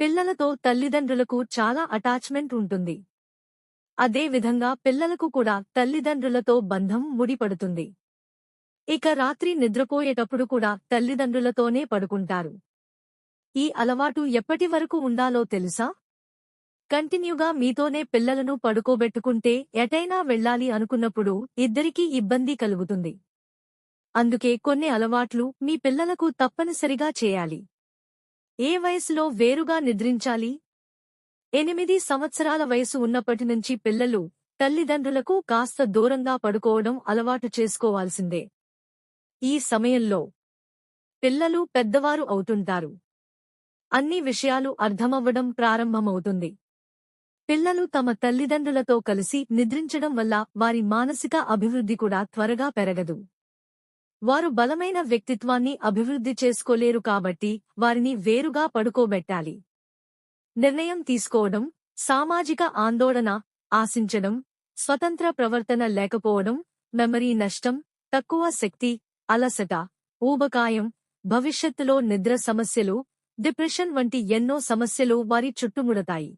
పిల్లలతో తల్లిదండ్రులకు చాలా అటాచ్మెంట్ ఉంటుంది. అదే విధంగా పిల్లలకు కూడా తల్లిదండ్రులతో బంధం ముడిపడుతుంది. ఇక రాత్రి నిద్రపోయేటప్పుడు కూడా తల్లిదండ్రులతోనే పడుకుంటారు. ఈ అలవాటు ఎప్పటి వరకు ఉండాలో తెలుసా? కంటిన్యూగా మీతోనే పిల్లలను పడుకోబెట్టుకుంటే ఎటైనా వెళ్ళాలి అనుకున్నప్పుడు ఇద్దరికీ ఇబ్బంది కలుగుతుంది. అందుకే కొన్ని అలవాట్లు మీ పిల్లలకు తప్పనిసరిగా చేయాలి. ఏ వయసులో వేరుగా నిద్రించాలి? ఎనిమిది సంవత్సరాల వయసు ఉన్నప్పటి నుంచి పిల్లలు తల్లిదండ్రులకు కాస్త దూరంగా పడుకోవడం అలవాటు చేసుకోవాల్సిందే. ఈ సమయంలో పిల్లలు పెద్దవారు అవుతుంటారు. అన్ని విషయాలు అర్థమవ్వడం ప్రారంభమవుతుంది. పిల్లలు తమ తల్లిదండ్రులతో కలిసి నిద్రించడం వల్ల వారి మానసిక అభివృద్ధి కూడా త్వరగా పెరగదు. వారు బలమైన వ్యక్తిత్వాన్ని అభివృద్ధి చేసుకోలేరు కాబట్టి వారిని వేరుగా పడుకోబెట్టాలి. నిర్ణయం తీసుకోవడం సామాజిక ఆందోళన ఆశించడం స్వతంత్ర ప్రవర్తన లేకపోవడం మెమరీ నష్టం తక్కువ శక్తి అలసట ఊబకాయం భవిష్యత్తులో నిద్ర సమస్యలు డిప్రెషన్ వంటి ఎన్నో సమస్యలు వారి చుట్టుముడతాయి.